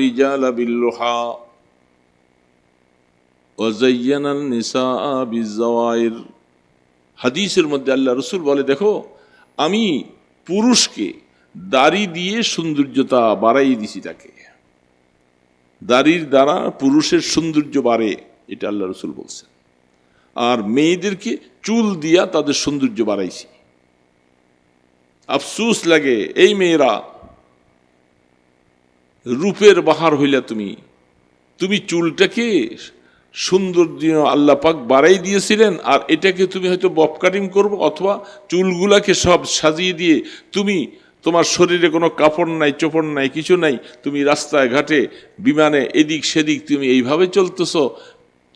রিজাল বিল্লোহা ও জাইয়ানাল নিসা বিজাওয়াইর হাদিসের মধ্যে আল্লাহ রসুল বলে, দেখো, আমি পুরুষকে দাড়ি দিয়ে সৌন্দর্যতা বাড়াই দিছি তাকে। দাড়ির দ্বারা পুরুষের সৌন্দর্য বাড়ে, এটা আল্লাহ রসুল বলছেন। আর মেয়েদেরকে চুল দিয়া তাদের সৌন্দর্য বাড়াইছি। আফসুস লাগে, এই মেয়েরা রূপের বাহার হইলা তুমি। তুমি চুলটাকে সৌন্দর্য আল্লাহ পাক বাড়াই দিয়েছিলেন, আর এটাকে তুমি হয়তো বব কাটিং করব, অথবা চুলগুলাকে সব সাজিয়ে দিয়ে তুমি তোমার শরীরে কোনো কাপড় নাই, চোপড় নাই, কিছু নাই, তুমি রাস্তায়, ঘাটে, বিমানে, এদিক সেদিক তুমি এইভাবে চলতেছ,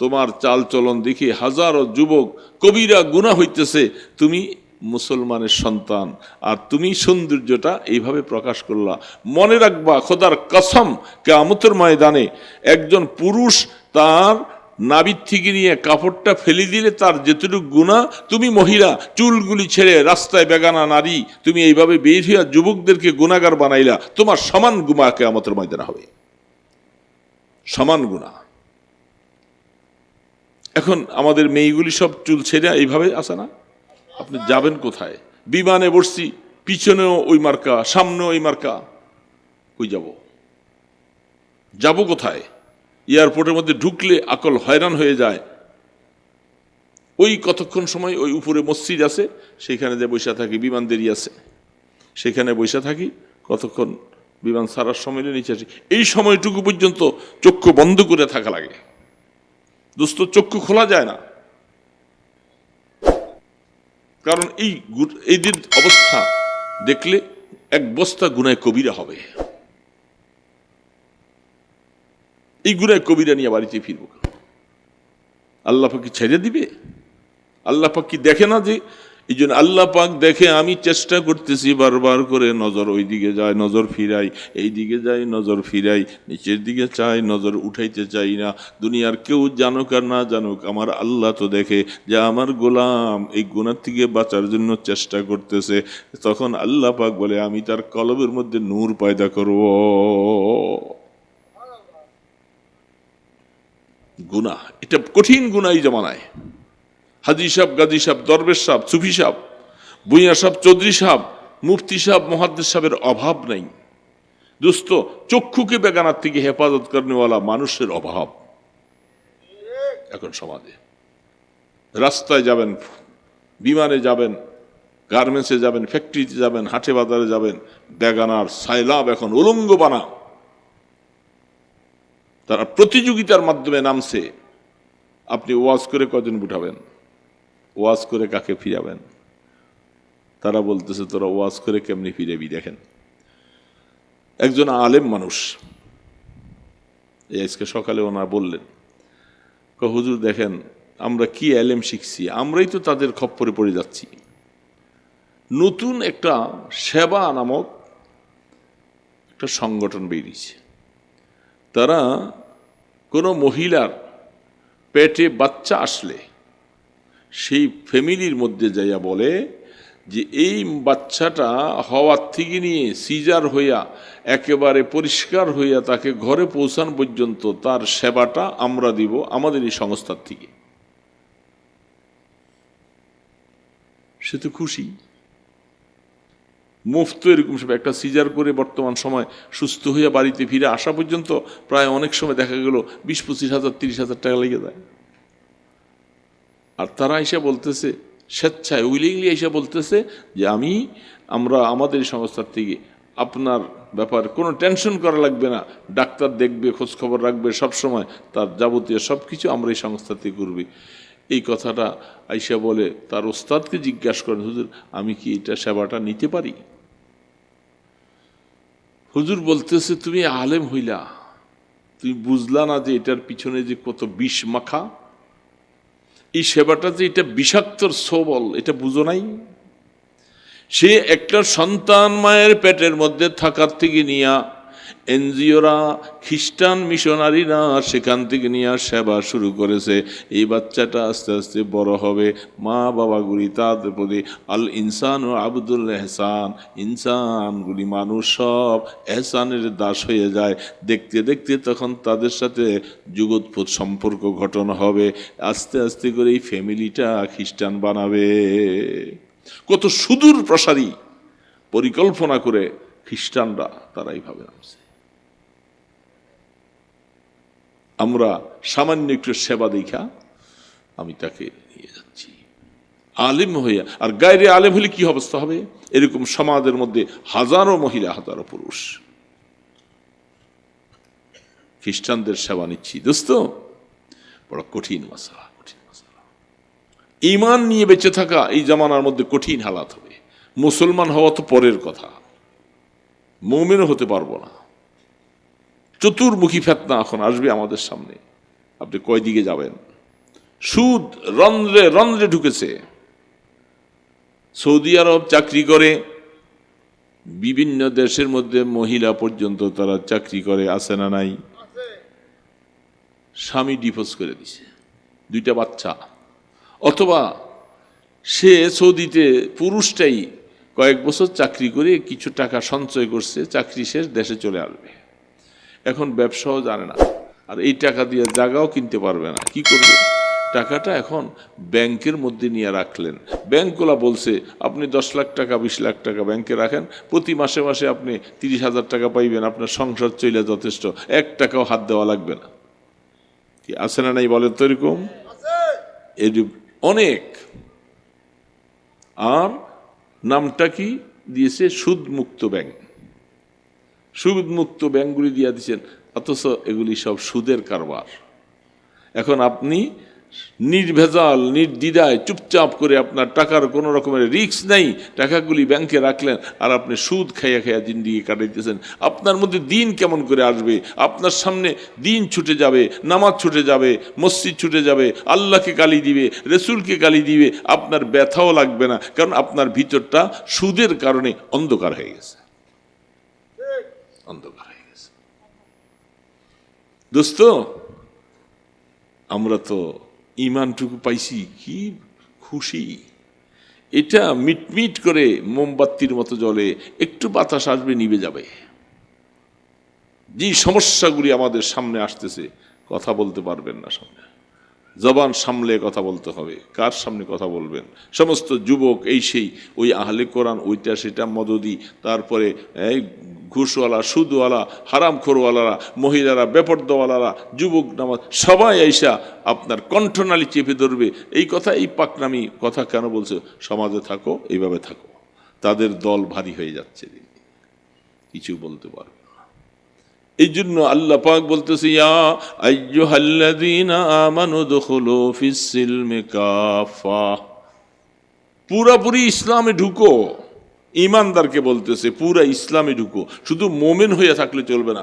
তোমার চাল চলন দেখে হাজারো যুবক, কবিরা গুণা হইতেছে, তুমি মুসলমানের সন্তান। আর তুমি সৌন্দর্যটা এইভাবে প্রকাশ করলা। মনে রাখবা, খোদার কসম কেমতের ময়দানে একজন পুরুষ তার নাবির থেকে নিয়ে কাপড়টা ফেলে দিলে তার যেটুকু গুণা তুমি মহিলা, চুলগুলি ছেড়ে রাস্তায় বেগানা নারী, তুমি এইভাবে বের হইয়া যুবকদেরকে গুণাগার বানাইলা, তোমার সমান গুমা কেমতের ময়দানে হবে। সমান গুণা এখন আমাদের মেয়েগুলি সব চুল ছেড়ে এইভাবে আসে না? আপনি যাবেন কোথায়? বিমানে বসছি, পিছনেও ওই মার্কা, সামনেও ওই মার্কা। কই যাব? যাব কোথায়? এয়ারপোর্টের মধ্যে ঢুকলে আকল হয়রান হয়ে যায়। ওই কতক্ষণ সময় ওই উপরে মসজিদ আছে, সেখানে যে বৈশা থাকি, বিমান দেরি আছে। সেখানে বৈশা থাকি, কতক্ষণ বিমান সারার সময় নিচে আসি। এই সময়টুকু পর্যন্ত চক্ষু বন্ধ করে থাকা লাগে। দোস্ত, চক্ষু খোলা যায় না। কারণ এই দিন অবস্থা দেখলে এক বস্তা গুনায় কবিরা হবে। এই গুনায় কবিরা নিয়ে বাড়িতে ফিরব আল্লাহ পাকি ছেড়ে দিবে? আল্লাহ পাকি দেখে না যে এই জন্য আল্লাহ পাক দেখে আমি চেষ্টা করতেছি বারবার করে নজর ওই দিকে যায়, নজর ফিরাই এই দিকে যাই নজর ফিরাই, নিচের দিকে চাই, নজর উঠাইতে চাই না। দুনিয়ার কেউ জানুক আর না জানুক, আমার আল্লাহ তো দেখে যে আমার গোলাম এই গুণার থেকে বাঁচার জন্য চেষ্টা করতেছে। তখন আল্লাহ পাক বলে, আমি তার কলবের মধ্যে নূর পায়দা করব। গুনাহ, এটা কঠিন এই জমানায়। হাজি সাহেব, গাজী সাহেব, দরবেশ সাহেব, সুফি সাহেব, বুইয়া সাহেব, চৌধুরী সাহেব, মুফতি সাহেব মহাদ্দেশ সাহেবের অভাব নেই। দোস্ত, চক্ষুকে বেগানার থেকে হেফাজত করেওয়ালা মানুষের অভাব। এখন সমাজে। রাস্তায় যাবেন, বিমানে যাবেন, গার্মেন্টসে যাবেন, ফ্যাক্টরিতে যাবেন, হাটে বাজারে যাবেন, বেগানার সাইলাব এখন উলঙ্গ বানা তারা প্রতিযোগিতার মাধ্যমে নামছে। আপনি ওয়াজ করে কজন উঠাবেন? ওয়াজ করে কাকে ফিরাবেন? তারা বলতেছে, তোরা ওয়াজ করে কেমনি ফিরাবি দেখেন? একজন আলেম মানুষ, এই আজকে সকালে ওনারা বললেন হুজুর দেখেন, আমরা কি আলেম শিখছি? আমরাই তো তাদের খপ্পরে পড়ে যাচ্ছি। নতুন একটা সেবা নামক একটা সংগঠন বেরিয়েছে। তারা কোনো মহিলার পেটে বাচ্চা আসলে সেই ফ্যামিলির মধ্যে যাইয়া বলে যে এই বাচ্চাটা হওয়ার থেকে নিয়ে সিজার হইয়া একেবারে পরিষ্কার হইয়া তাকে ঘরে পৌঁছান পর্যন্ত তার সেবাটা আমরা দিব আমাদের এই সংস্থার থেকে। সে তো খুশি। মুফত এরকম সব একটা সিজার করে বর্তমান সময় সুস্থ হইয়া বাড়িতে ফিরে আসা পর্যন্ত প্রায় অনেক সময় দেখা গেল বিশ পঁচিশ হাজার, তিরিশ হাজার টাকা লেগে যায়। আর তারা এসে বলতেছে, স্বেচ্ছায় উইলিংলি এসে বলতেছে যে আমি, আমরা আমাদের সংস্থার থেকে আপনার ব্যাপার কোনো টেনশন করা লাগবে না। ডাক্তার দেখবে খোঁজ খবর রাখবে সব সময়, তার যাবতীয় সব কিছু আমরা এই সংস্থা থেকে করবি। এই কথাটা আইসা বলে, তার ওস্তাদকে জিজ্ঞাসা করেন, হুজুর, আমি কি এটা সেবাটা নিতে পারি? হুজুর বলতেছে, তুমি আলেম হইলা। তুমি বুঝলা না যে এটার পিছনে যে কত বিষ মাখা? এই সেবাটা যে এটা বিষাক্তর সবল, এটা বুঝো নাই? সে একটা সন্তান মায়ের পেটের মধ্যে থাকার থেকে নিয়া এনজিওরা, খ্রিস্টান মিশনারিরা সেখান থেকে নিয়ে সেবা শুরু করেছে। এই বাচ্চাটা আস্তে আস্তে বড় হবে। মা বাবাগুলি তাদের প্রতি আল ইনসান ও আব্দুল এহসান। ইনসানগুলি মানুষ সব এহসানের দাস হয়ে যায়। দেখতে দেখতে তখন তাদের সাথে যুগোৎপদ সম্পর্ক ঘটন হবে। আস্তে আস্তে করে এই ফ্যামিলিটা খ্রিস্টান বানাবে। কত সুদূর প্রসারী পরিকল্পনা করে খ্রিস্টানরা তারা এইভাবে নামছে। আমরা সামান্য একটু সেবা দেখা, আমি তাকে নিয়ে যাচ্ছি। আলিম হইয়া, আর গায়ের আলেম হলে কি অবস্থা হবে? এরকম সমাজের মধ্যে হাজারো মহিলা, হাজারো পুরুষ। খ্রিস্টানদের সেবা নিচ্ছি, দোস্ত। বড় কঠিন মশলা কঠিন মশলা ইমান নিয়ে বেঁচে থাকা এই জামানার মধ্যে কঠিন হালাত হবে। মুসলমান হওয়া তো পরের কথা। মৌমেনও হতে পারব না। চতুর্মুখী ফেতনা এখন আসবে আমাদের সামনে। আপনি কয় দিকে যাবেন? সুদ রন্ধ্রে রন্ধ্রে ঢুকেছে। সৌদি আরব চাকরি করে, বিভিন্ন দেশের মধ্যে মহিলা পর্যন্ত তারা চাকরি করে, আছে না নাই? স্বামী ডিভোর্স করে দিছে, দুইটা বাচ্চা। অথবা সে সৌদিতে পুরুষটাই কয়েক বছর চাকরি করে কিছু টাকা সঞ্চয় করছে, চাকরি শেষ, দেশে চলে আসবে। এখন ব্যবসাও জানে না। আর এই টাকা দিয়ে জায়গাও কিনতে পারবে না। কি করবে? টাকাটা এখন ব্যাংকের মধ্যে নিয়ে রাখলেন। ব্যাংকগুলা বলছে, আপনি দশ লাখ টাকা, বিশ লাখ টাকা ব্যাংকে রাখেন। প্রতি মাসে মাসে আপনি তিরিশ হাজার টাকা পাইবেন। আপনার সংসার চলে যথেষ্ট। এক টাকাও হাত দেওয়া লাগবে না। কি আছে না নাই বলেন তো এরকম অনেক। আর নামটা কি দিয়েছে? সুদমুক্ত ব্যাংক। সুদমুক্ত ব্যাংকগুলি দিয়ে দিচ্ছেন অথচ এগুলি সব সুদের কারবার। এখন আপনি নির্ভেজাল, নির্দ্বিধায় চুপচাপ করে আপনার টাকার কোনো রকমের রিস্ক নেই, টাকাগুলি ব্যাংকে রাখলেন আর আপনি সুদ খাইয়া খাইয়া জিন্দিগি কাটাইতেছেন। আপনার মধ্যে দিন কেমন করে আসবে? আপনার সামনে দিন ছুটে যাবে, নামাজ ছুটে যাবে, মসজিদ ছুটে যাবে, আল্লাহকে গালি দিবে, রেসুলকে গালি দিবে, আপনার ব্যথাও লাগবে না, কারণ আপনার ভিতরটা সুদের কারণে অন্ধকার হয়ে গেছে। অন্ধকার হয়ে গেছে। দোস্ত, আমরা তো ইমানটুকু পাইছি, কি খুশি। এটা মিটমিট করে মোমবাতির মতো জলে একটু বাতাস আসবে, নিভে যাবে। যে সমস্যাগুলি আমাদের সামনে আসতেছে, কথা বলতে পারবেন না সামনে। জবান সামলে কথা বলতে হবে। কার সামনে কথা বলবেন? সমস্ত যুবক এই সেই, ওই আহলে কোরআন, ওইটা সেটা মদদি, তারপরে এই ঘুষওয়ালা, সুদওয়ালা হারাম খোরওয়ালারা মহিলারা, বেপর্দওয়ালারা, যুবক নামাজ, সবাই আইসা আপনার কণ্ঠনালী চেপে ধরবে। এই কথা, এই পাকনামি কথা কেন বলছে? সমাজে থাকো, এইভাবে থাকো। তাদের দল ভারী হয়ে যাচ্ছে। কিছু বলতে পারবে এই জন্য আল্লাহ পাক বলতেছে, ইয়া আইয়ুহাল্লাযীনা আমানু দুখুলু ফিস সিলমি কাফা পুরাপুরি ইসলামে ঢুকো ইমানদারকে বলতেছে, পুরা ইসলামে ঢুকো। শুধু মোমেন হয়ে থাকলে চলবে না,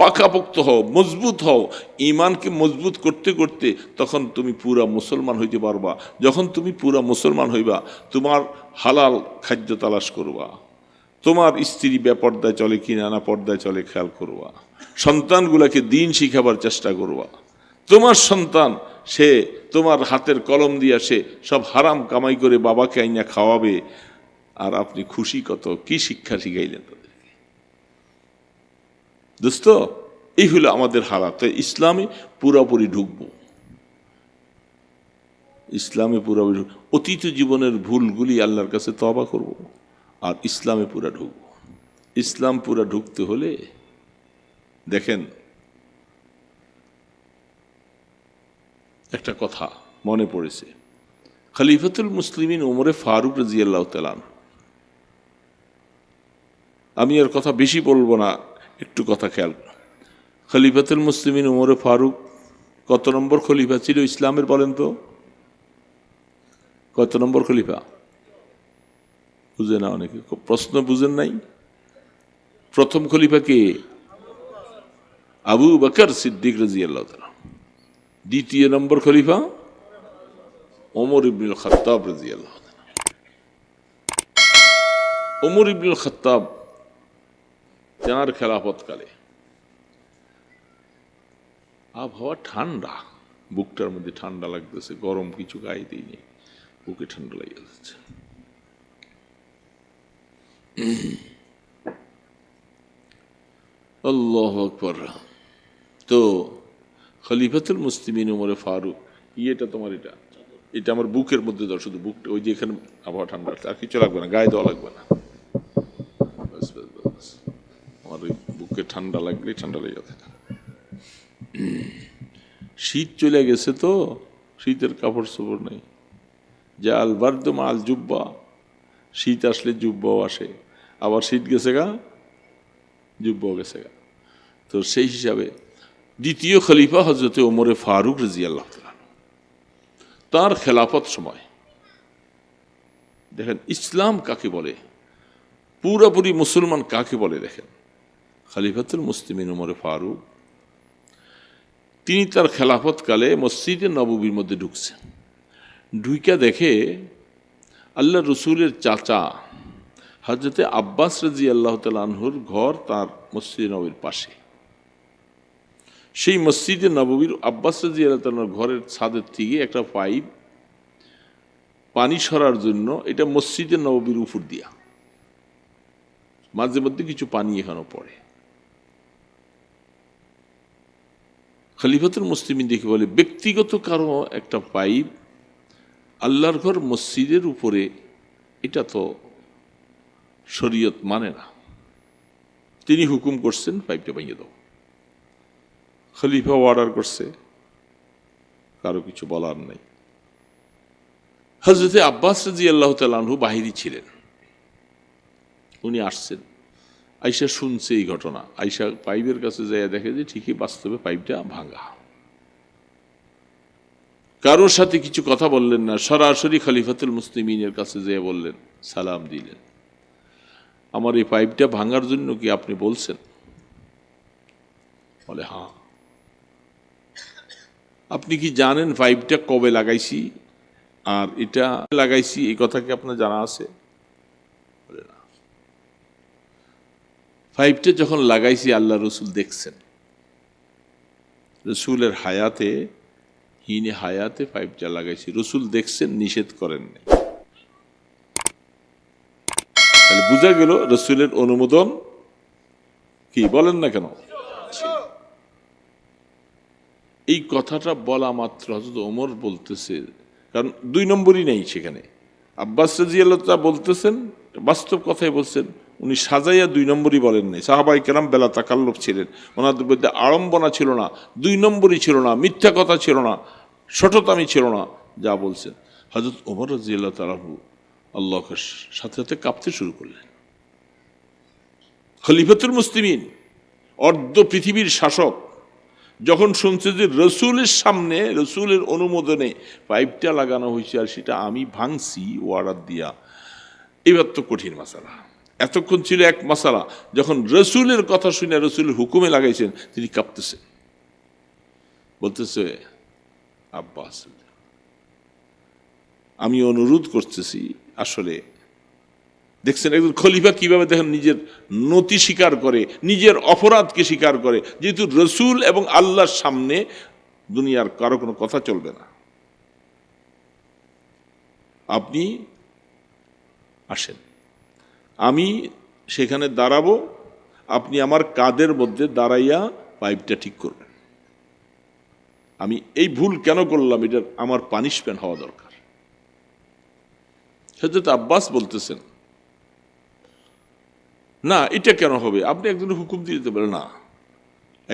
পাকাপোক্ত হও, মজবুত হও। ইমানকে মজবুত করতে করতে তখন তুমি পুরা মুসলমান হইতে পারবা। যখন তুমি পুরা মুসলমান হইবা, তোমার হালাল খাদ্য তালাশ করবা। তোমার স্ত্রী বেপর্দায় চলে কি না পর্দায় চলে খেয়াল করবা। সন্তানগুলাকে দিন শিখাবার চেষ্টা করবা। তোমার সন্তান, সে তোমার হাতের কলম দিয়া সে সব হারাম কামাই করে বাবাকে আইনা খাওয়াবে, আর আপনি খুশি কত? কি শিক্ষা শিখাইলেন তাদেরকে? দোস্ত, এই হলো আমাদের হারাত ইসলামে পুরোপুরি ঢুকবো। ইসলামে পুরোপুরি অতীত জীবনের ভুলগুলি আল্লাহর কাছে তবা করব, আর ইসলামে পুরা ঢুকব। ইসলাম পুরা ঢুকতে হলে দেখেন, একটা কথা মনে পড়েছে। খলিফাতুল মুসলিমিন ওমরে ফারুক রাজিয়াল্লাহ তালান আমি আর কথা বেশি বলব না, একটু কথা খেয়াল। খলিফাতুল মুসলিমিন ওমরে ফারুক কত নম্বর খলিফা ছিল ইসলামের বলেন তো? কত নম্বর খলিফা? বুঝে না অনেকে, প্রশ্ন বুঝেন নাই? প্রথম খলিফা কে? আবু বকর সিদ্দিক রাজি আল্লাহ দ্বিতীয় নম্বর খলিফা ওমর ইবনুল খত্তাব রাজি আল্লাহ ওমর ইবনুল খত্তাব তাঁর খেলাফতকালে আবহাওয়া ঠান্ডা, বুকটার মধ্যে ঠান্ডা লাগতেছে, গরম কিছু গায়ে দিইনি বুকে ঠান্ডা লেগে যাচ্ছে। আল্লাহ আকবর। তো খলিফাতুল মুসলিমিন উমরে ফারুক, ইয়েটা তোমার এটা। এটা আমার বুকের মধ্যে দাও শুধু বুকটা, ওই যে এখানে আবহাওয়া ঠান্ডা আর কিছু লাগবে না, গায়ে দেওয়া লাগবে না। আমার ওই বুকে ঠান্ডা লাগলে ঠান্ডা লেগে যাবে। শীত চলে গেছে তো, শীতের কাপড় চোপড় নেই। যে আল বারদম আল জুব্বা, শীত আসলে জুব্বাও আসে। আবার শীত গেছে গা, জুব্বাও গেছে গা। তো সেই হিসাবে দ্বিতীয় খলিফা হজরতে ওমরে ফারুক রাজি আল্লাহ তার খেলাফত সময়। দেখেন, ইসলাম কাকে বলে? পুরোপুরি মুসলমান কাকে বলে দেখেন? খলিফাতুল মুসলিমিন উমরে ফারুক। তিনি তার খেলাফতকালে মসজিদে নববীর মধ্যে ঢুকছেন। ঢুইকা দেখে আল্লাহ রসুলের চাচা হজরতে আব্বাস রাজি আল্লাহ তালহুর ঘর তার মসজিদে নবীর পাশে। সেই মসজিদে নববীর আব্বাস রাজি আল্লাহ ঘরের ছাদের থেকে একটা পাইপ পানি সরার জন্য এটা মসজিদে নববীর উপর দিয়া। মাঝে মধ্যে কিছু পানি এখানেও পড়ে। খলিফাতুল মুসলিমিন দেখে বলে, ব্যক্তিগত কারও একটা পাইপ আল্লাহর ঘর মসজিদের উপরে, এটা তো শরীয়ত মানে না। তিনি হুকুম করছেন পাইপটা ভেঙে দাও। খলিফা অর্ডার করছে, কারও কিছু বলার নাই। হজরতে আব্বাস রাজি আল্লাহ তালু বাহিরি ছিলেন। উনি আসছেন। আইসা শুনছে এই ঘটনা। আইসা পাইপের কাছে যাইয়া দেখে যে ঠিকই বাস্তবে পাইপটা ভাঙা। কারোর সাথে কিছু কথা বললেন না, সরাসরি খলিফাতুল মুসলিমিনের কাছে যেয়ে বললেন, সালাম দিলেন। আমার এই পাইপটা ভাঙার জন্য কি আপনি বলছেন? বলে হ্যাঁ। আপনি কি জানেন পাইপটা কবে লাগাইছি? আর এটা লাগাইছি, এই কথা কি আপনার জানা আছে? পাইপটা যখন লাগাইছি, আল্লাহ রসুল দেখছেন। রসুলের হায়াতে, হিনে হায়াতে পাইপটা লাগাইছি। রসুল দেখছেন, নিষেধ করেন তাহলে বোঝা গেল রসুলের অনুমোদন কি? বলেন না কেন? এই কথাটা বলা মাত্র হজরত ওমর বলতেছে। কারণ দুই নম্বরই নেই সেখানে। আব্বাস রাজিয়াল্লাহ বলতেছেন, বাস্তব কথাই বলছেন, উনি সাজাইয়া দুই নম্বরই বলেন নাই। সাহাবাই কেরাম বেলা তাকাল্লুপ ছিলেন। ওনাদের মধ্যে আড়ম্বনা ছিল না, দুই নম্বরই ছিল না, মিথ্যা কথা ছিল না সঠতামি ছিল না, যা বলছেন। হজরত ওমর রাজিয়াল্লাহ তালাহু আল্লাহকে সাথে সাথে কাঁপতে শুরু করলেন। খলিফাতুল মুসলিমিন, অর্ধ পৃথিবীর শাসক যখন শুনছে যে রসুলের সামনে, রসুলের অনুমোদনে পাইপটা লাগানো হয়েছে আর সেটা আমি ভাঙছি ওয়ার্ডার দিয়া, এবার তো কঠিন মশালা এতক্ষণ ছিল এক মশালা যখন রসুলের কথা শুনে রসুলের হুকুমে লাগাইছেন, তিনি কাঁপতেছেন বলতেছে, আব্বাস, আমি অনুরোধ করতেছি, আসলে দেখছেন একজন খলিফা কীভাবে দেখেন নিজের নতি স্বীকার করে, নিজের অপরাধকে স্বীকার করে, যেহেতু রসুল এবং আল্লাহর সামনে দুনিয়ার কারও কোনো কথা চলবে না। আপনি আসেন, আমি সেখানে দাঁড়াবো, আপনি আমার কাদের মধ্যে দাঁড়াইয়া পাইপটা ঠিক করবেন। আমি এই ভুল কেন করলাম? এটা আমার পানিশমেন্ট হওয়া দরকার। হজরত আব্বাস বলতেছেন না, এটা কেন হবে? আপনি একজনের হুকুম দিয়ে দিতে পারেন। না।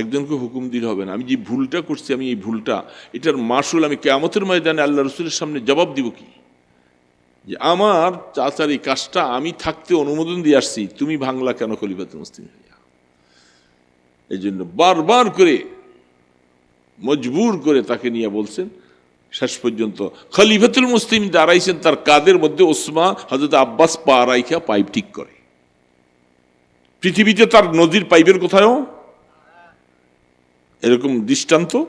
একজনকে হুকুম দিতে হবে না। আমি যে ভুলটা করছি, আমি এই ভুলটা, এটার মাসুল আমি কেমতের ময়দানে আল্লাহ রসুলের সামনে জবাব দিব কি? যে আমার চাচার এই কাজটা আমি থাকতে অনুমোদন দিয়ে আসছি, তুমি ভাঙলা কেন খলিফাতুল মুসলিম হইয়া? এই জন্য বারবার করে, মজবুর করে তাকে নিয়ে বলছেন, শেষ পর্যন্ত খলিফাতুল মুসলিম দাঁড়াইছেন তার কাদের মধ্যে ওসমা হজরত আব্বাস পা রাইখা পাইপ ঠিক করে। পৃথিবীতে তার নদীর পাইপের কোথায়ও? এরকম দৃষ্টান্ত?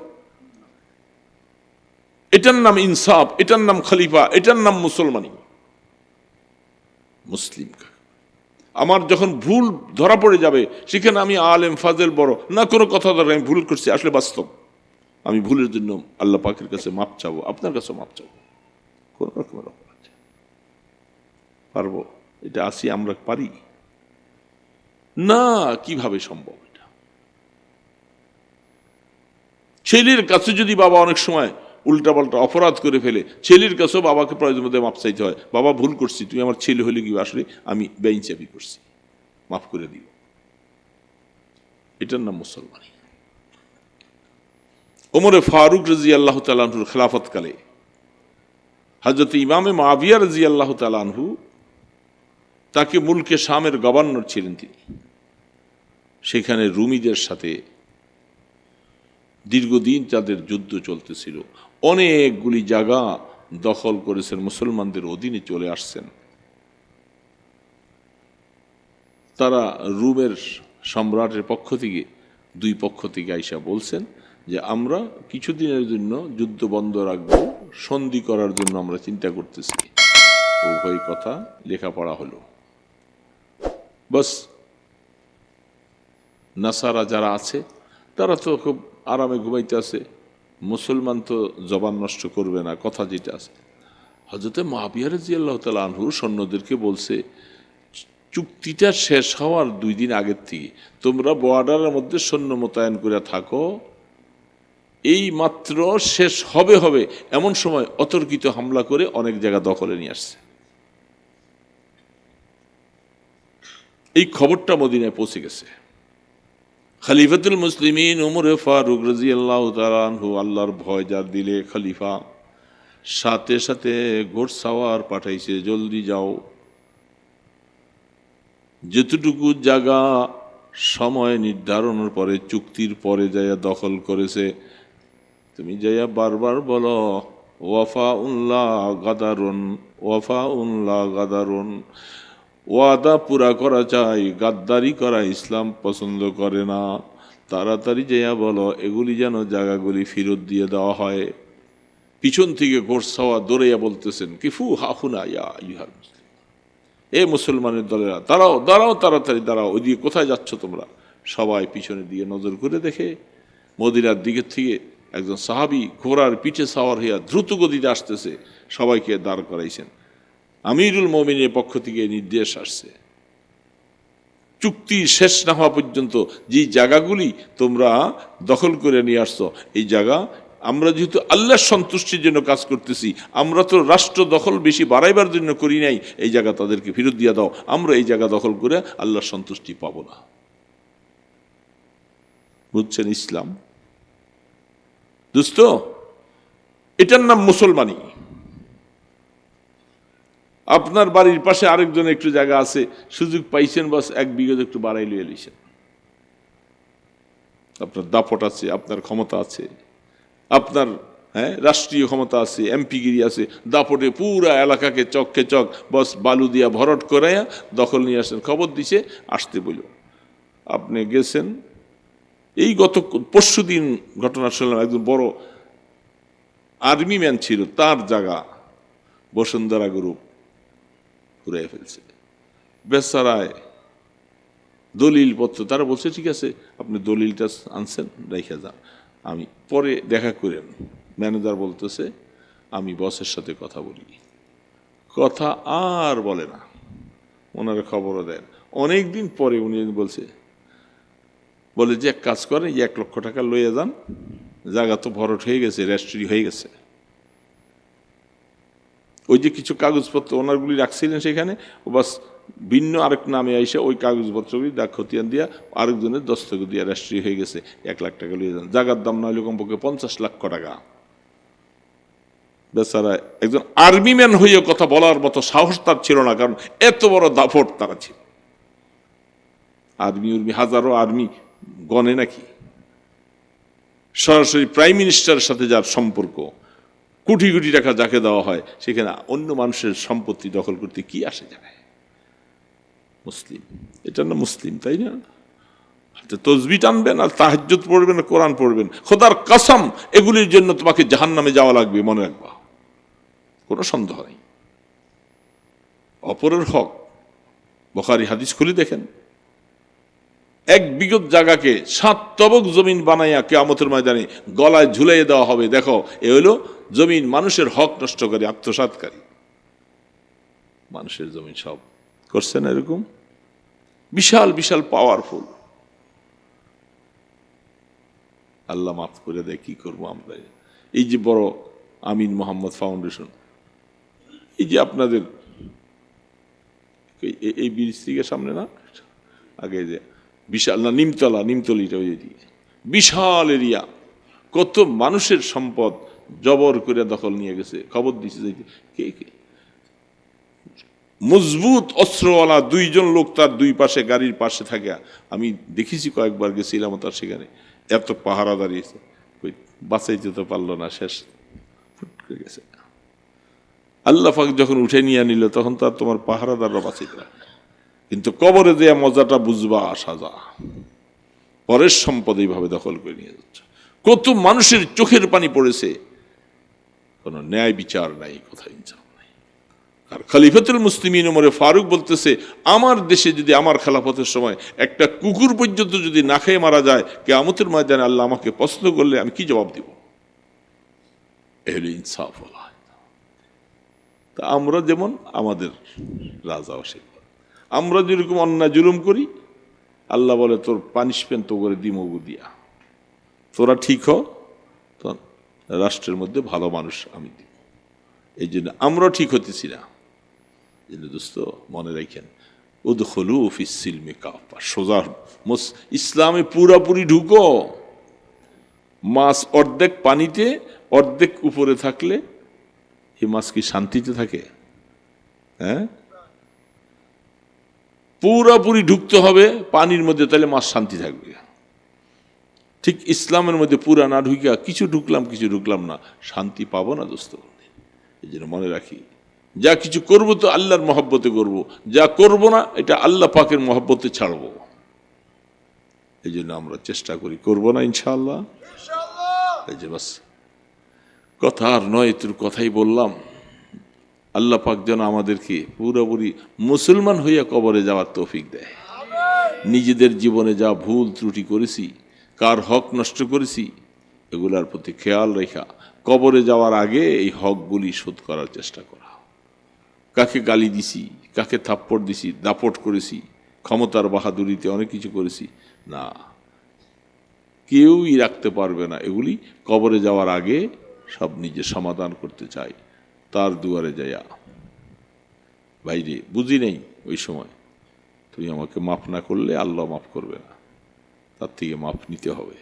এটার নাম ইনসাফ, এটার নাম খলিফা, এটার নাম মুসলমানি। মুসলিম আমার যখন ভুল ধরা পড়ে যাবে, সেখানে আমি আলেম, ফাজেল, বড়, না কোনো কথা ধরে আমি ভুল করছি, আসলে বাস্তব। আমি ভুলের জন্য আল্লাহ পাকের কাছে মাপ চাবো, আপনার কাছে মাপ চাবো। কোন রকমের অপরাধ। পারব, এটা আসি, আমরা পারি। না, কীভাবে সম্ভব এটা? ছেলের কাছে যদি বাবা অনেক সময় উল্টাপাল্টা অপরাধ করে ফেলে, ছেলের কাছেও বাবাকে প্রয়োজন মধ্যে মাপ চাইতে হয়, বাবা, ভুল করছি, তুই আমার ছেলে হলে কি, আসলে আমি বেইনচাবি করছি, মাফ করে দিও। এটার নাম মুসলমানি। ওমরে ফারুক রাজি আল্লাহ তালাহুর খেলাফতকালে হজরত ইমামে মাবিয়া রাজি আল্লাহ তালাহু তাকে মুলকে শামের গভর্নর ছিলেন তিনি। সেখানে রুমিদের সাথে দীর্ঘদিন তাদের যুদ্ধ চলতেছিল। অনেকগুলি জায়গা দখল করেছেন মুসলমানদের অধীনে চলে আসছেন। তারা রুমের সম্রাটের পক্ষ থেকে, দুই পক্ষ থেকে আইসা বলছেন যে, আমরা কিছুদিনের জন্য যুদ্ধ বন্ধ রাখব, সন্ধি করার জন্য আমরা চিন্তা করতেছি। উভয় কথা লেখাপড়া হলো। বাস নাসারা যারা আছে, তারা তো খুব আরামে ঘুমাইতে আছে। মুসলমান তো জবান নষ্ট করবে না, কথা যেটা আছে। হজরতে মাহবিয়ার জিয়াল্লাহ তালা আনহু সৈন্যদেরকে বলছে, চুক্তিটা শেষ হওয়ার দুই দিন আগের থেকে তোমরা বর্ডারের মধ্যে সৈন্য মোতায়েন করে থাকো। এই মাত্র শেষ হবে হবে এমন সময় অতর্কিত হামলা করে অনেক জায়গা দখলে নিয়ে আসছে। এই খবরটা মদিনায় পৌঁছে গেছে। খলিফাতুল মুসলিমিন উমরে ফারুক রাজি আল্লাহ তালানহু আল্লাহর ভয় যার দিলে খলিফা, সাথে সাথে ঘোড়সাওয়ার পাঠাইছে, জলদি যাও। যেতটুকু জায়গা সময় নির্ধারণের পরে, চুক্তির পরে যাইয়া দখল করেছে, তুমি যাইয়া বারবার বলো ওয়াফা উল্লাহ গাদারুন ওয়াফা উল্লাহ গাদারুন। ওয়াদা পুরা করা চাই, গাদ্দারি করা ইসলাম পছন্দ করে না। তাড়াতাড়ি যাইয়া বলো, এগুলি যেন জায়গাগুলি ফেরত দিয়ে দেওয়া হয়। পিছন থেকে গোরসাওয়া দৌড়াইয়া বলতেছেন কিফু হাফুনা ইয়া মুসলিম। এ মুসলমানের দলেরা, দাঁড়াও দাঁড়াও, তাড়াতাড়ি দাঁড়াও, ওইদিকে কোথায় যাচ্ছ তোমরা? সবাই পিছনের দিকে নজর করে দেখে, মদিনার দিকের থেকে একজন সাহাবি ঘোড়ার পিঠে সাওয়ার হইয়া দ্রুত গতিতে আসতেছে, সবাইকে দাঁড় করাইছেন। আমিরুল মমিনের পক্ষ থেকে নির্দেশ আসছে। চুক্তি শেষ না হওয়া পর্যন্ত যে জায়গাগুলি তোমরা দখল করে নিয়ে আসছো, এই জায়গা আমরা যেহেতু আল্লাহর সন্তুষ্টির জন্য কাজ করতেছি, আমরা তো রাষ্ট্র দখল বেশি বাড়াইবার জন্য করি নাই, এই জায়গা তাদেরকে ফেরত দিয়ে দাও, আমরা এই জায়গা দখল করে আল্লাহর সন্তুষ্টি পাবো না। বুঝছেন ইসলাম? দোস্ত, এটার নাম মুসলমানি। আপনার বাড়ির পাশে আরেকজন একটু জায়গা আছে, সুযোগ পাইছেন বাস, এক বিঘত একটু বাড়াই লইয়ে লিছেন আপনার দাপট আছে, আপনার ক্ষমতা আছে, আপনার হ্যাঁ রাষ্ট্রীয় ক্ষমতা আছে, এমপিগিরি আছে, দাপটে পুরা এলাকাকে চককে চক, বস, বালু দিয়া ভরট করাইয়া দখল নিয়ে আসেন, খবর দিছে, আসতে বলল আপনি গেছেন, এই গত পরশু দিন ঘটনা শুনলাম, একজন বড় আর্মি ম্যান ছিল, তার জায়গা বসুন্ধরা গ্রুপ। ঘুরাই ফেলছে। বেচারায় দলিল পত্র তারা বলছে, ঠিক আছে, আপনি দলিলটা আনছেন, রেখে যান। আমি পরে দেখা করেন। ম্যানেজার বলতেছে, আমি বসের সাথে কথা বলি। কথা আর বলে না। ওনারা খবরও দেন। অনেক দিন পরে উনি বলছে, বলে যে, এক কাজ করেন এক লক্ষ টাকা লইয়ে যান। জায়গা তো ভরট হয়ে গেছে, রেজিস্ট্রি হয়ে গেছে। ওই যে কিছু কাগজপত্র ওনারগুলি রাখছিলেন সেখানে, ও বাস ভিন্ন আরেক নামে এসে ওই কাগজপত্রগুলি দাগ খতিয়ান দিয়া আরেকজনের দস্তখত দিয়া রাষ্ট্রীয় হয়ে গেছে। এক লাখ টাকা লিয়ে যান। জায়গার দাম না হলে কমপক্ষে পঞ্চাশ লক্ষ টাকা। বেচারা একজন আর্মি ম্যান হয়ে কথা বলার মতো সাহস তার ছিল না, কারণ এত বড় দাফট তারা ছিল। আর্মি উর্মি, হাজারো আর্মি গনে নাকি? সরাসরি প্রাইম মিনিস্টারের সাথে যার সম্পর্ক। কোটি কোটি টাকা যাকে দেওয়া হয়, সেখানে অন্য মানুষের সম্পত্তি দখল করতে কি আসে যায় মুসলিম। এটা না মুসলিম, তাই না? তসবি টানবেন আর তাহাজ্জুদ পড়বেন আর কোরআন পড়বেন। খোদার কাসাম, এগুলির জন্য তোমাকে জাহান নামে যাওয়া লাগবে, মনে রাখবা। কোনো সন্দেহ নেই। অপরের হক, বখারি হাদিস খুলে দেখেন। এক বিগত জায়গাকে সাত তবক জমিন বানাইয়া কেয়ামতের ময়দানে গলায় ঝুলাইয়ে দেওয়া হবে। দেখো, এ হলো জমিন মানুষের হক নষ্টকারী আত্মসাতকারী। মানুষের জমিন সব। করছে না এরকম? বিশাল বিশাল পাওয়ারফুল আল্লাহ মাফ করে দেয়, কি করব আমরা? এই যে বড় আমিন মোহাম্মদ ফাউন্ডেশন এই যে আপনাদের, এই ব্রিজ থেকে সামনে না? আগে যে বিশাল, না, নিমতলা, নিমতলিটা ওই বিশাল এরিয়া কত মানুষের সম্পদ জবর করে দখল নিয়ে গেছে। খবর দিছে যে কে কে? মজবুত অস্ত্রওয়ালা দুইজন লোক তার দুই পাশে, গাড়ির পাশে থাকে। আমি দেখেছি কয়েকবার গেছিলাম তার সেখানে। এত পাহারা দাঁড়িয়েছে। কই, বাঁচাইতে তো পারল না, শেষ। ফুট করে গেছে। আল্লাহ পাক যখন উঠে নিয়ে নিল তখন তো আর তোমার পাহারাদাররা বাঁচাইতে না। কিন্তু কবরে দেয়া মজাটা বুঝবা, সাজা। পরের সম্পদ এইভাবে দখল করে নিয়ে যাচ্ছে। কত মানুষের চোখের পানি পড়েছে। কোনো ন্যায় বিচার নাই, কোথায় ইনসাফ নাই? আর খলিফাতুল মুসলিমিন ওমরে ফারুক বলতেছে, আমার দেশে যদি আমার খেলাফতের সময় একটা কুকুর পর্যন্ত যদি না খেয়ে মারা যায় কে কেয়ামতের ময়দানে আল্লাহ আমাকে পছন্দ করলে আমি কি জবাব দিব? এ হলো। ইনসাফ তা আমরা যেমন, আমাদের রাজা অসীম আমরা যেরকম অন্যায় জুলুম করি, আল্লাহ বলে, তোর পানিশমেন্ট তো করে দিমগু দিয়া। তোরা ঠিক হ রাষ্ট্রের মধ্যে ভালো মানুষ আমি দিব এই জন্য আমরা ঠিক হতেছি না। এই দোস্ত, মনে রাখেন, উদখলু ফিসিলমে কাপা সোজা ইসলামে পুরাপুরি ঢুকো। মাছ অর্ধেক পানিতে, অর্ধেক উপরে থাকলে এই মাছ কি শান্তিতে থাকে? হ্যাঁ? পুরাপুরি ঢুকতে হবে, পানির মধ্যে তাহলে মাছ শান্তি থাকবে। ঠিক ইসলামের মধ্যে পুরা না ঢুকিয়া কিছু ঢুকলাম কিছু ঢুকলাম না। শান্তি পাবো না দোস্ত? এই জন্য মনে রাখি যা কিছু করব তো আল্লাহর মহব্বতে করব যা করব না এটা আল্লাহ পাকের মহব্বতে ছাড়বো। এই জন্য আমরা চেষ্টা করি করব না ইনশাআল্লাহ? এই যে বাস কথা আর নয় তোর কথাই বললাম। আল্লাহ পাক যেন আমাদেরকে পুরোপুরি মুসলমান হইয়া কবরে যাওয়ার তৌফিক দেয়। নিজেদের জীবনে যা ভুল ত্রুটি করেছি কার হক নষ্ট করেছি, এগুলার প্রতি খেয়াল রেখা। কবরে যাওয়ার আগে এই হকগুলি শোধ করার চেষ্টা করা। কাকে গালি দিছি, কাকে থাপ্পড় দিছি, দাপট করেছি, ক্ষমতার বাহাদুরিতে অনেক কিছু করেছি, না। কেউই রাখতে পারবে না। এগুলি কবরে যাওয়ার আগে সব নিজে সমাধান করতে চাই, তার দুয়ারে যাইয়া বাইরে বুঝি নেই ওই সময়। তুমি আমাকে মাফ না করলে আল্লাহ মাফ করবে না। তার থেকে মাফ নিতে হবে।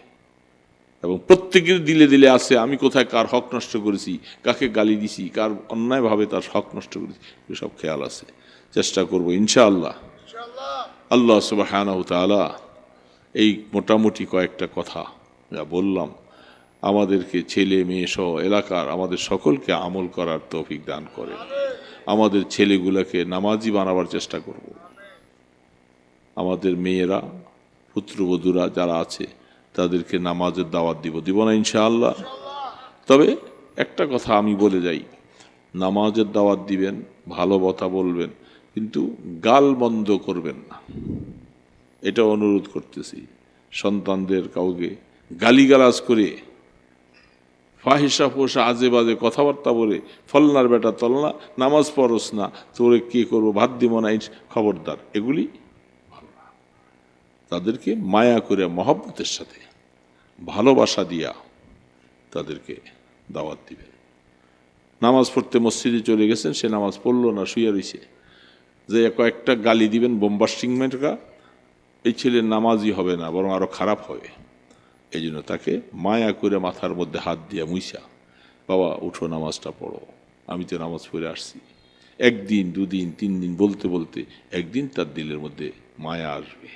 এবং প্রত্যেকের দিলে দিলে আছে আমি কোথায় কার হক নষ্ট করেছি কাকে গালি দিছি কার অন্যায়ভাবে তার হক নষ্ট করেছি সব খেয়াল আছে। চেষ্টা করব ইনশাআল্লাহ। আল্লাহ সুবাহ এই মোটামুটি কয়েকটা কথা যা বললাম আমাদেরকে ছেলে মেয়ে সহ এলাকার আমাদের সকলকে আমল করার তৌফিক দান করে। আমাদের ছেলেগুলোকে নামাজি বানাবার চেষ্টা করব। আমাদের মেয়েরা পুত্রবধূরা যারা আছে, তাদেরকে নামাজের দাওয়াত দিব। দিব না ইনশাআল্লাহ? তবে একটা কথা আমি বলে যাই, নামাজের দাওয়াত দিবেন, ভালো কথা বলবেন, কিন্তু গাল বন্ধ করবেন না। এটা অনুরোধ করতেছি, সন্তানদের কাউকে গালিগালাজ করে ফাহিসা ফোসা আজে বাজে কথাবার্তা বলে, ফলনার বেটা তলনা, নামাজ পড়স না, তোরে কে করব? ভাত দিব না খবরদার। এগুলি। তাদেরকে মায়া করে মহব্বতের সাথে ভালোবাসা দিয়া তাদেরকে দাওয়াত দিবেন নামাজ পড়তে মসজিদে চলে গেছেন, সে নামাজ পড়ল না শুয়ে রইছে। যে কয়েকটা গালি দিবেন বোম্বাস্টিং মেটকা এই ছেলের নামাজই হবে না, বরং আরও খারাপ হবে। এই জন্য তাকে মায়া করে মাথার মধ্যে হাত দিয়ে মুইসা বাবা, উঠো নামাজটা পড়ো, আমি তো নামাজ পড়ে আসছি। একদিন, দুদিন তিন দিন বলতে বলতে একদিন তার দিলের মধ্যে মায়া আসবে।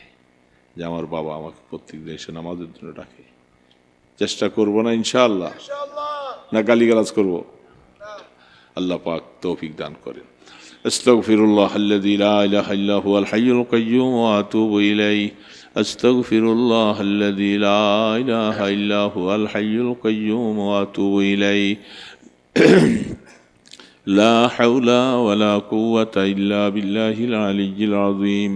যে আমার বাবা আমাকে প্রত্যেক দিন এসে নামাজের জন্য ডাকে চেষ্টা করব না ইনশাআল্লাহ না গালিগালাজ করব আল্লাহ পাক তৌফিক দান করেন أستغفر الله الذي لا إله إلا هو الحي القيوم وأتوب إليه أستغفر الله الذي لا إله إلا هو الحي القيوم وأتوب إليه لا حول ولا قوة إلا بالله العلي العظيم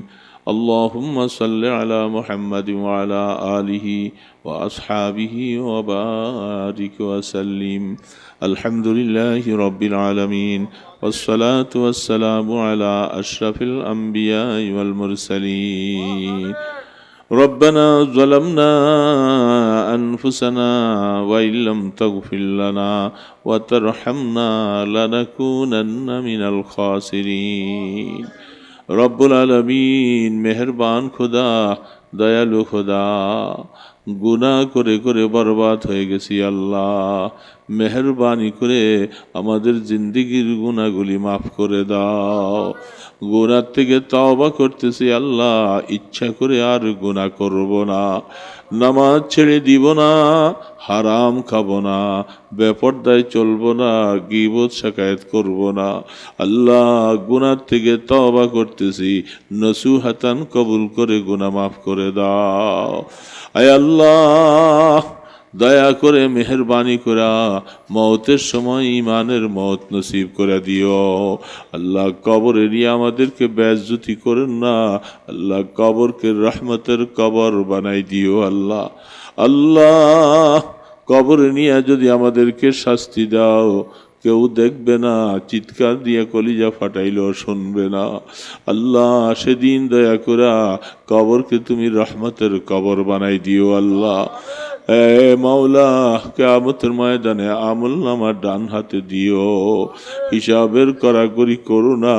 اللهم صل على محمد وعلى آله وأصحابه وبارك وسلم. الحمد لله رب العالمين. والصلاة والسلام على أشرف الأنبياء والمرسلين. ربنا ظلمنا أنفسنا وإن لم تغفر لنا وترحمنا لنكونن من الخاسرين. রব্বুল আলমিন, মেহরবান খোদা, দয়ালু খোদা, গুনাহ করে করে বরবাদ হয়ে গেছি আল্লাহ। মেহরবানি করে আমাদের জিন্দিগির গুণাগুলি মাফ করে দাও। গুনার থেকে তওবা করতেছি আল্লাহ, ইচ্ছা করে আর গুনাহ করব না। নামাজ ছেড়ে দিব না, হারাম খাব না, বেপর্দায় চলবো না, গিবত শাকায়ত করব না। আল্লাহ, গুনার থেকে তওবা করতেছি নসু হাতান কবুল করে গুনা মাফ করে দাও। আয় আল্লাহ দয়া করে মেহরবানি করা মতের সময় ইমানের মত নসিব করে দিও। আল্লাহ কবর এরিয়া আমাদেরকে ব্যাজুতি করেন না, আল্লাহ কবরকে রহমতের কবর বানাই দিও আল্লাহ। আল্লাহ কবর নিয়ে যদি আমাদেরকে শাস্তি দাও, কেউ দেখবে না, চিৎকার দিয়ে কলিজা ফাটাইলেও শুনবে না। আল্লাহ সেদিন দয়া করা কবরকে তুমি রহমতের কবর বানাই দিও আল্লাহ। এ মাওলা, কেয়ামতের ময়দানে আমল নামার ডান হাতে দিও। হিসাবের করাকরি করো না,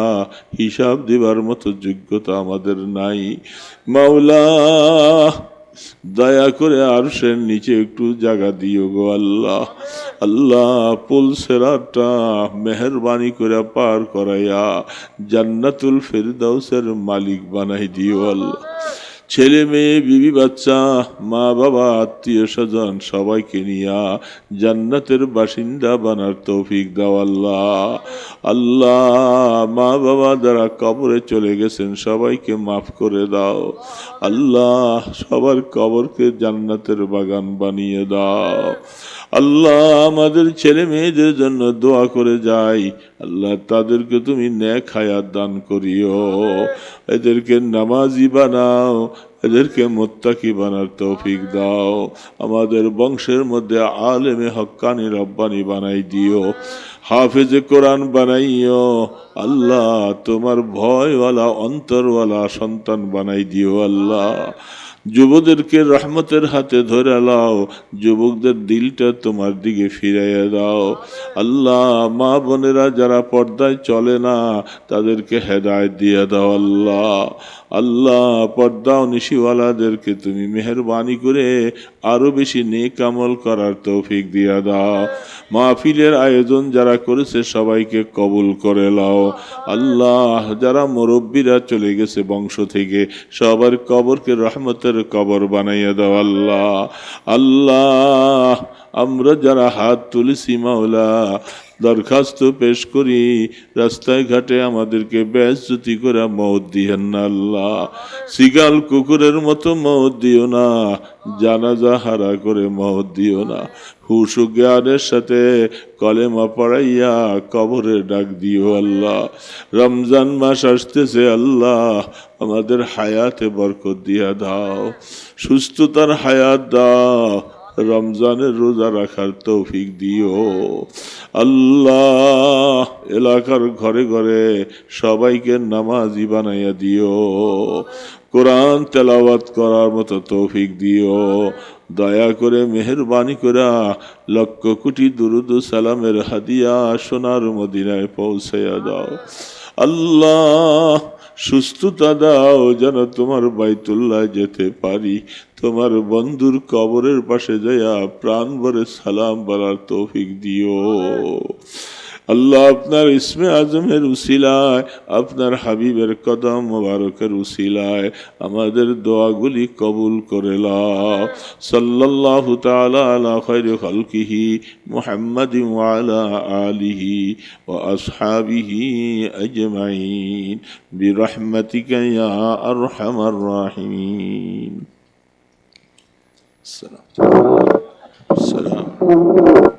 হিসাব দিবার মতো যোগ্যতা আমাদের নাই। মাওলা, দয়া করে আরশের নিচে একটু জায়গা দিও গো আল্লাহ। আল্লাহ পুল সেরাটা মেহরবানি করে পার করাইয়া জান্নাতুল ফেরদাউসের মালিক বানাই দিও আল্লাহ। ছেলে মেয়ে, বিবি বাচ্চা, মা বাবা, আত্মীয় স্বজন, সবাইকে নিয়া জান্নাতের বাসিন্দা বানার তৌফিক দাও আল্লাহ। আল্লাহ, মা বাবা যারা কবরে চলে গেছেন, সবাইকে মাফ করে দাও। আল্লাহ, সবার কবরকে জান্নাতের বাগান বানিয়ে দাও। আল্লাহ, আমাদের ছেলে মেয়েদের জন্য দোয়া করে যাই। আল্লাহ, তাদেরকে তুমি ন্যাক হায়াত দান করিও। এদেরকে নামাজি বানাও, এদেরকে মোত্তাকি বানার তৌফিক দাও। আমাদের বংশের মধ্যে আলেমে হক্কানি রব্বানি বানাই দিও। হাফেজে কোরআন বানাইও। আল্লাহ, তোমার ভয়ওয়ালা, অন্তরওয়ালা সন্তান বানাই দিও আল্লাহ। যুবদেরকে রহমতের হাতে ধরে লাও যুবকদের দিলটা তোমার দিকে ফিরাইয়া দাও। আল্লাহ, মা বোনেরা যারা পর্দায় চলে না, তাদেরকে হেদায়ত দিয়ে দাও আল্লাহ। আল্লাহ, পর্দা নিশিওয়ালাদেরকে তুমি মেহরবানি করে আরও বেশি নেক আমল করার তৌফিক দিয়া দাও। মাহফিলের আয়োজন যারা করেছে সবাইকে কবুল করে লাও আল্লাহ, যারা মুরব্বীরা চলে গেছে বংশ থেকে, সবার কবরকে রহমতের কবর বানাইয়া দাও আল্লাহ। আল্লাহ আমরা যারা হাত তুলেছি, মাওলা, দরখাস্ত পেশ করি, রাস্তায় ঘাটে আমাদেরকে ব্যাসজ্যোতি করে মত দিয়েন না আল্লাহ। সিগাল কুকুরের মতো মত দিও না, জানাজা হারা করে মত দিও না। হুশ জ্ঞানের সাথে কলেমা পড়াইয়া কবরে ডাক দিও আল্লাহ। রমজান মাস আসতেছে আল্লাহ, আমাদের হায়াতে বরকত দিয়া দাও। সুস্থতার হায়াত দাও রমজানের রোজা রাখার তৌফিক দিও। আল্লাহ এলাকার ঘরে ঘরে সবাইকে নামাজি বানাইয়া দিও। কোরআন তেলাওয়াত করার মতো তৌফিক দিও। দয়া করে মেহরবানি করা লক্ষ কোটি দুরুদ সালামের হাদিয়া সোনার মদিনায় পৌঁছাইয়া দাও। আল্লাহ সুস্থতা দাও যেন তোমার বাইতুল্লাহ যেতে পারি। তোমার বন্ধুর কবরের পাশে যাইয়া প্রাণ ভরে সালাম বলার তৌফিক দিও। আল্লাহ আপনার ইসমে আজমের উসিলায়, আপনার হাবিবের কদম মোবারকের উসিলায় আমাদের দোয়াগুলি কবুল করে লাও সাল্লাল্লাহু তাআলা আলা খায়রি খালকিহি মুহাম্মাদিন ওয়া আলা আলিহি ওয়া আসহাবিহি আজমাইন। বিরহমাতিকা ইয়া 死了死了。